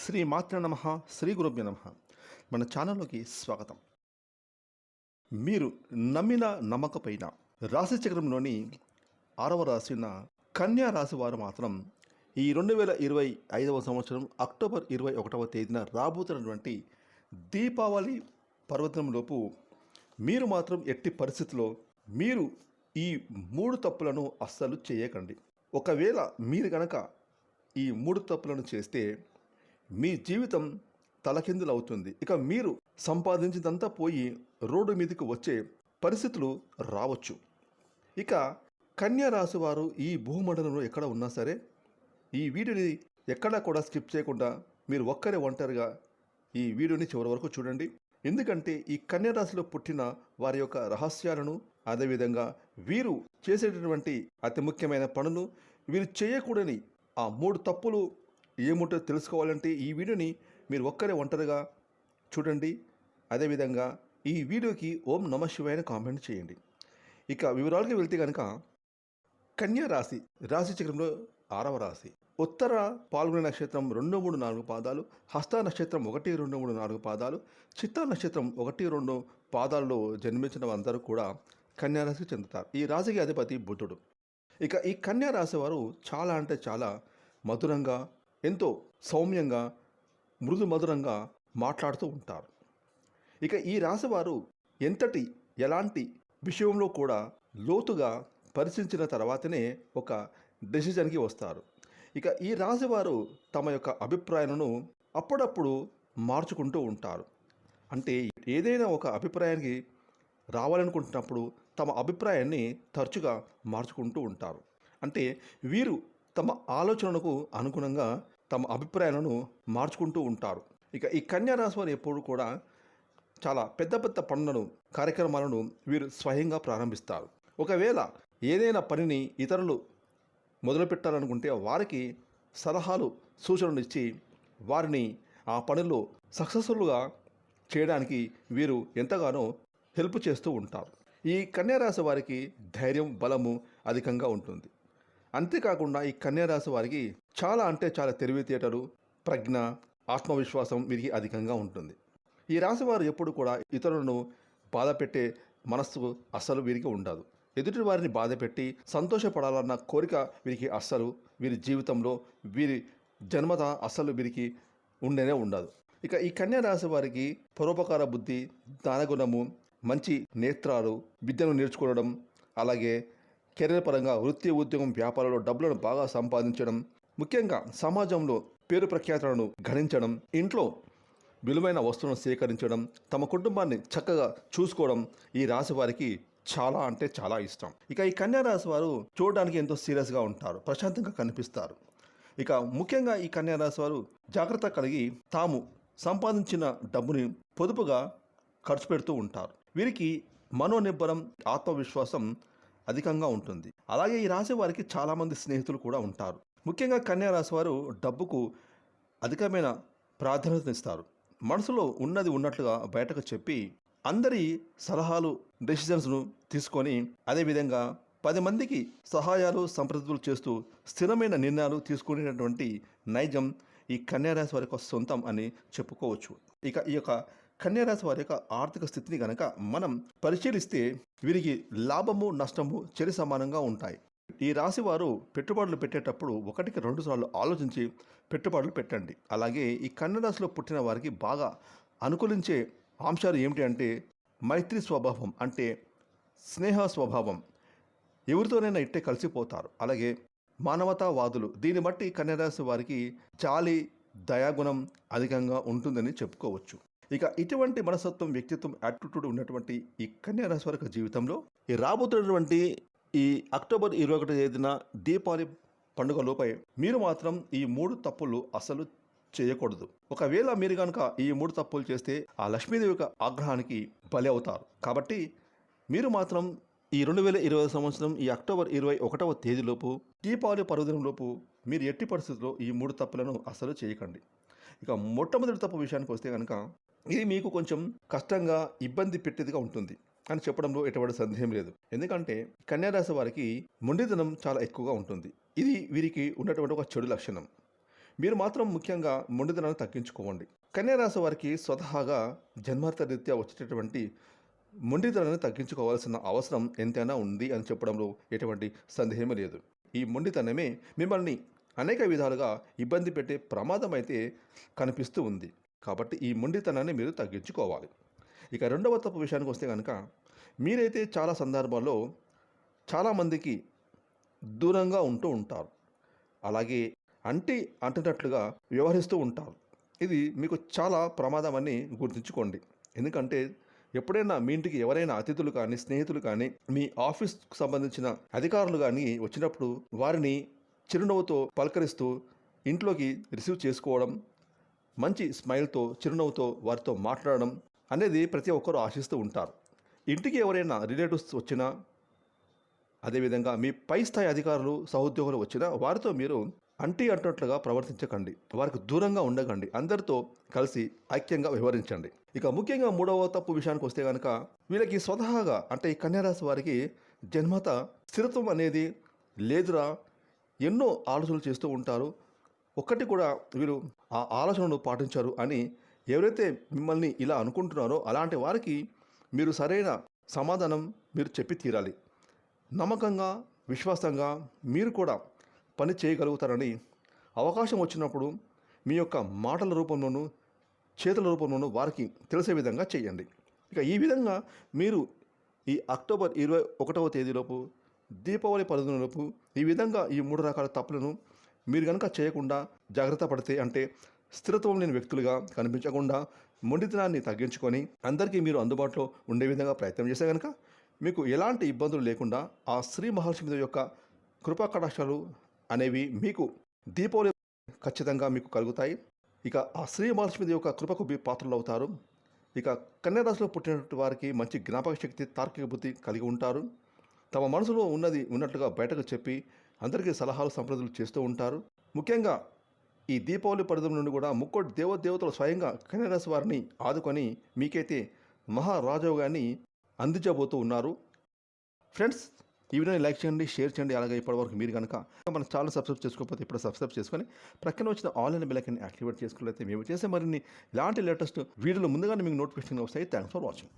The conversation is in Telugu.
శ్రీ మాతృ నమ శ్రీ గురుభ్య నమ. మన ఛానల్లోకి స్వాగతం. మీరు నమ్మిన నమ్మకపోయిన రాశి చక్రంలోని ఆరవ రాసిన కన్యా రాశి వారు మాత్రం ఈ రెండు వేల ఇరవై ఐదవ సంవత్సరం అక్టోబర్ ఇరవై ఒకటవ తేదీన రాబోతున్నటువంటి దీపావళి పర్వతంలోపు మీరు మాత్రం ఎట్టి పరిస్థితిలో మీరు ఈ మూడు తప్పులను అస్సలు చేయకండి. ఒకవేళ మీరు గనక ఈ మూడు తప్పులను చేస్తే మీ జీవితం తలకిందులవుతుంది. ఇక మీరు సంపాదించిందంతా పోయి రోడ్డు మీదకి వచ్చే పరిస్థితులు రావచ్చు. ఇక కన్యా రాశి వారు ఈ భూమండలంలో ఎక్కడ ఉన్నా సరే ఈ వీడియోని ఎక్కడా కూడా స్కిప్ చేయకుండా మీరు ఒక్కరే ఒంటరిగా ఈ వీడియోని చివరి వరకు చూడండి. ఎందుకంటే ఈ కన్యా రాశిలో పుట్టిన వారి యొక్క రహస్యాలను అదేవిధంగా వీరు చేసేటటువంటి అతి ముఖ్యమైన పనులు వీరు చేయకూడని ఆ మూడు తప్పులు ఏముంటో తెలుసుకోవాలంటే ఈ వీడియోని మీరు ఒక్కరే ఒంటరిగా చూడండి. అదేవిధంగా ఈ వీడియోకి ఓం నమ శివాయని కామెంట్ చేయండి. ఇక వివరాలకి వెళ్తే కనుక కన్యా రాశి రాశి చక్రంలో ఆరవ రాశి. ఉత్తర పాల్గొనే నక్షత్రం రెండు మూడు నాలుగు పాదాలు హస్త నక్షత్రం ఒకటి రెండు మూడు నాలుగు పాదాలు చిత్త నక్షత్రం ఒకటి రెండు పాదాల్లో జన్మించిన అందరూ కూడా కన్యా రాశికి చెందుతారు. ఈ రాశికి అధిపతి బుద్ధుడు ఇక ఈ కన్యా రాశి వారు చాలా అంటే చాలా మధురంగా ఎంతో సౌమ్యంగా మృదు మధురంగా మాట్లాడుతూ ఉంటారు. ఇక ఈ రాశివారు ఎంతటి ఎలాంటి విషయంలో కూడా లోతుగా పరిశీలించిన తర్వాతనే ఒక డెసిజన్కి వస్తారు. ఇక ఈ రాశివారు తమ యొక్క అభిప్రాయాలను అప్పుడప్పుడు మార్చుకుంటూ ఉంటారు. అంటే ఏదైనా ఒక అభిప్రాయానికి రావాలనుకుంటున్నప్పుడు తమ అభిప్రాయాన్ని తరచుగా మార్చుకుంటూ ఉంటారు. అంటే వీరు తమ ఆలోచనలకు అనుగుణంగా తమ అభిప్రాయాలను మార్చుకుంటూ ఉంటారు. ఇక ఈ కన్యా రాశి వారు ఎప్పుడు కూడా చాలా పెద్ద పెద్ద పనులను కార్యక్రమాలను వీరు స్వయంగా ప్రారంభిస్తారు. ఒకవేళ ఏదైనా పనిని ఇతరులు మొదలుపెట్టాలనుకుంటే వారికి సలహాలు సూచనలు ఇచ్చి వారిని ఆ పనుల్లో సక్సెస్ఫుల్గా చేయడానికి వీరు ఎంతగానో హెల్ప్ చేస్తూ ఉంటారు. ఈ కన్యారాశి వారికి ధైర్యం బలము అధికంగా ఉంటుంది. అంతేకాకుండా ఈ కన్యారాశి వారికి చాలా అంటే చాలా తెలివితేటలు ప్రజ్ఞ ఆత్మవిశ్వాసం వీరికి అధికంగా ఉంటుంది. ఈ రాశి వారు ఎప్పుడు కూడా ఇతరులను బాధ పెట్టే మనస్సు అస్సలు వీరికి ఉండదు. ఎదుటి వారిని బాధ పెట్టి సంతోషపడాలన్న కోరిక వీరికి అస్సలు వీరి జీవితంలో వీరి జన్మత అస్సలు వీరికి ఉండనే ఉండదు. ఇక ఈ కన్యా రాశి వారికి పరోపకార బుద్ధి దానగుణము మంచి నేత్రాలు విద్యను నేర్చుకోవడం అలాగే కెరీర్ పరంగా వృత్తి ఉద్యోగం వ్యాపారంలో డబ్బులను బాగా సంపాదించడం ముఖ్యంగా సమాజంలో పేరు ప్రఖ్యాతులను గణించడం ఇంట్లో విలువైన వస్తువులను సేకరించడం తమ కుటుంబాన్ని చక్కగా చూసుకోవడం ఈ రాశి వారికి చాలా అంటే చాలా ఇష్టం. ఇక ఈ కన్యా రాశి వారు చూడడానికి ఎంతో సీరియస్గా ఉంటారు ప్రశాంతంగా కనిపిస్తారు. ఇక ముఖ్యంగా ఈ కన్యా రాశి వారు జాగ్రత్త కలిగి తాము సంపాదించిన డబ్బుని పొదుపుగా ఖర్చు పెడుతూ ఉంటారు. వీరికి మనోనిబ్బరం ఆత్మవిశ్వాసం అధికంగా ఉంటుంది. అలాగే ఈ రాశి వారికి చాలామంది స్నేహితులు కూడా ఉంటారు. ముఖ్యంగా కన్యా రాశి వారు డబ్బుకు అధికమైన ప్రాధాన్యతనిస్తారు. మనసులో ఉన్నది ఉన్నట్లుగా బయటకు చెప్పి అందరి సలహాలు డెసిషన్స్ను తీసుకొని అదేవిధంగా పది మందికి సహాయాలు సంప్రదింపులు చేస్తూ స్థిరమైన నిర్ణయాలు తీసుకునేటటువంటి నైజం ఈ కన్యారాశి వారి యొక్క సొంతం అని చెప్పుకోవచ్చు. ఇక ఈ యొక్క కన్యారాశి వారి యొక్క ఆర్థిక స్థితిని కనుక మనం పరిశీలిస్తే వీరికి లాభము నష్టము చెరి సమానంగా ఉంటాయి. ఈ రాశి వారు పెట్టుబడులు పెట్టేటప్పుడు ఒకటికి రెండు సార్లు ఆలోచించి పెట్టుబడులు పెట్టండి. అలాగే ఈ కన్యరాశిలో పుట్టిన వారికి బాగా అనుకూలించే అంశాలు ఏమిటి అంటే మైత్రి స్వభావం అంటే స్నేహ స్వభావం. ఎవరితోనైనా ఇట్టే కలిసిపోతారు. అలాగే మానవతావాదులు దీన్ని బట్టి కన్యరాశి వారికి చాలి దయాగుణం అధికంగా ఉంటుందని చెప్పుకోవచ్చు. ఇక ఇటువంటి మనస్తత్వం వ్యక్తిత్వం యాటిట్యూడ్ ఉన్నటువంటి ఈ కన్యారాశి వారి జీవితంలో ఈ రాబోతున్నటువంటి ఈ అక్టోబర్ ఇరవై ఒకటి తేదీన దీపావళి పండుగలోపై మీరు మాత్రం ఈ మూడు తప్పులు అసలు చేయకూడదు. ఒకవేళ మీరు కనుక ఈ మూడు తప్పులు చేస్తే ఆ లక్ష్మీదేవి యొక్క ఆగ్రహానికి బలి అవుతారు. కాబట్టి మీరు మాత్రం ఈ రెండు వేల ఇరవై సంవత్సరం ఈ అక్టోబర్ ఇరవై ఒకటవ తేదీలోపు దీపావళి పర్వదినంలోపు మీరు ఎట్టి పరిస్థితుల్లో ఈ మూడు తప్పులను అసలు చేయకండి. ఇక మొట్టమొదటి తప్పు విషయానికి వస్తే కనుక ఇది మీకు కొంచెం కష్టంగా ఇబ్బంది పెట్టేదిగా ఉంటుంది. అని చెప్పడంలో ఎటువంటి సందేహం లేదు. ఎందుకంటే కన్యారాశి వారికి మొండితనం చాలా ఎక్కువగా ఉంటుంది. ఇది వీరికి ఉన్నటువంటి ఒక చెడు లక్షణం. మీరు మాత్రం ముఖ్యంగా మొండితనాన్ని తగ్గించుకోండి. కన్యారాశి వారికి స్వతహాగా జన్మార్థ రీత్యా వచ్చేటటువంటి మొండితనాన్ని తగ్గించుకోవాల్సిన అవసరం ఎంతైనా ఉంది అని చెప్పడంలో ఎటువంటి సందేహమే లేదు. ఈ మొండితనమే మిమ్మల్ని అనేక విధాలుగా ఇబ్బంది పెట్టే ప్రమాదం అయితే కనిపిస్తూ ఉంది. కాబట్టి ఈ మొండితనాన్ని మీరు తగ్గించుకోవాలి. ఇక రెండవ తప్పు విషయానికి వస్తే కనుక మీరైతే చాలా సందర్భాల్లో చాలామందికి దూరంగా ఉంటూ ఉంటారు. అలాగే అంటి అంటున్నట్లుగా వ్యవహరిస్తూ ఉంటారు. ఇది మీకు చాలా ప్రమాదం అని గుర్తుంచుకోండి. ఎందుకంటే ఎప్పుడైనా మీ ఇంటికి ఎవరైనా అతిథులు కానీ స్నేహితులు కానీ మీ ఆఫీస్కు సంబంధించిన అధికారులు కానీ వచ్చినప్పుడు వారిని చిరునవ్వుతో పలకరిస్తూ ఇంట్లోకి రిసీవ్ చేసుకోవడం మంచి స్మైల్తో చిరునవ్వుతో వారితో మాట్లాడడం అనేది ప్రతి ఒక్కరూ ఆశిస్తూ ఉంటారు. ఇంటికి ఎవరైనా రిలేటివ్స్ వచ్చినా అదేవిధంగా మీ పై స్థాయి అధికారులు సహోద్యోగులు వచ్చినా వారితో మీరు అంటీ అంటున్నట్లుగా ప్రవర్తించకండి. వారికి దూరంగా ఉండకండి. అందరితో కలిసి ఐక్యంగా వ్యవహరించండి. ఇక ముఖ్యంగా మూడవ తప్పు విషయానికి వస్తే కనుక వీళ్ళకి స్వతహాగా అంటే ఈ కన్యారాశి వారికి జన్మత స్థిరత్వం అనేది లేదురా ఎన్నో ఆలోచనలు చేస్తూ ఉంటారు. ఒక్కటి కూడా వీరు ఆ ఆలోచనను పాటించారు అని ఎవరైతే మిమ్మల్ని ఇలా అనుకుంటున్నారో అలాంటి వారికి మీరు సరైన సమాధానం మీరు చెప్పి తీరాలి. నమ్మకంగా విశ్వాసంగా మీరు కూడా పని చేయగలుగుతారని అవకాశం వచ్చినప్పుడు మీ యొక్క మాటల రూపంలోనూ చేతుల రూపంలోనూ వారికి తెలిసే విధంగా చేయండి. ఇక ఈ విధంగా మీరు ఈ అక్టోబర్ ఇరవై ఒకటవ తేదీలోపు దీపావళి పదిహేనులోపు ఈ విధంగా ఈ మూడు రకాల తప్పులను మీరు కనుక చేయకుండా జాగ్రత్త పడితే అంటే స్థిరత్వం లేని వ్యక్తులుగా కనిపించకుండా మొండితనాన్ని తగ్గించుకొని అందరికీ మీరు అందుబాటులో ఉండే విధంగా ప్రయత్నం చేస్తే కనుక మీకు ఎలాంటి ఇబ్బందులు లేకుండా ఆ శ్రీ మహాలక్ష్మి యొక్క కృపా కటాక్షాలు అనేవి మీకు దీపావళి ఖచ్చితంగా మీకు కలుగుతాయి. ఇక ఆ శ్రీ మహాలక్ష్మి యొక్క కృపకు మీ పాత్రలు అవుతారు. ఇక కన్యారాశిలో పుట్టినటువంటి వారికి మంచి జ్ఞాపక శక్తి తార్కిక బుద్ధి కలిగి ఉంటారు. తమ మనసులో ఉన్నది ఉన్నట్లుగా బయటకు చెప్పి అందరికీ సలహాలు సంప్రదులు చేస్తూ ఉంటారు. ముఖ్యంగా ఈ దీపావళి పర్వదినం నుండి కూడా ముక్కోటి దేవదేవతలు స్వయంగా కన్యరాశి వారిని ఆదుకొని మీకైతే మహారాజోగాన్ని అందించబోతూ ఉన్నారు. ఫ్రెండ్స్ ఈ వీడియోని లైక్ చేయండి షేర్ చేయండి. అలాగే ఇప్పటివరకు మీరు కనుక మన ఛానల్ సబ్స్క్రైబ్ చేసుకోకపోతే ఇప్పుడు సబ్స్క్రైబ్ చేసుకొని ప్రక్కన వచ్చిన ఆన్లైన్ బెల్లైకన్ యాక్టివేట్ చేసుకున్నట్లయితే మేము చేసే మరిన్ని ఇలాంటి లేటెస్ట్ వీడియోలు ముందుగానే మీకు నోటిఫికేషన్ వస్తాయి. Thanks for watching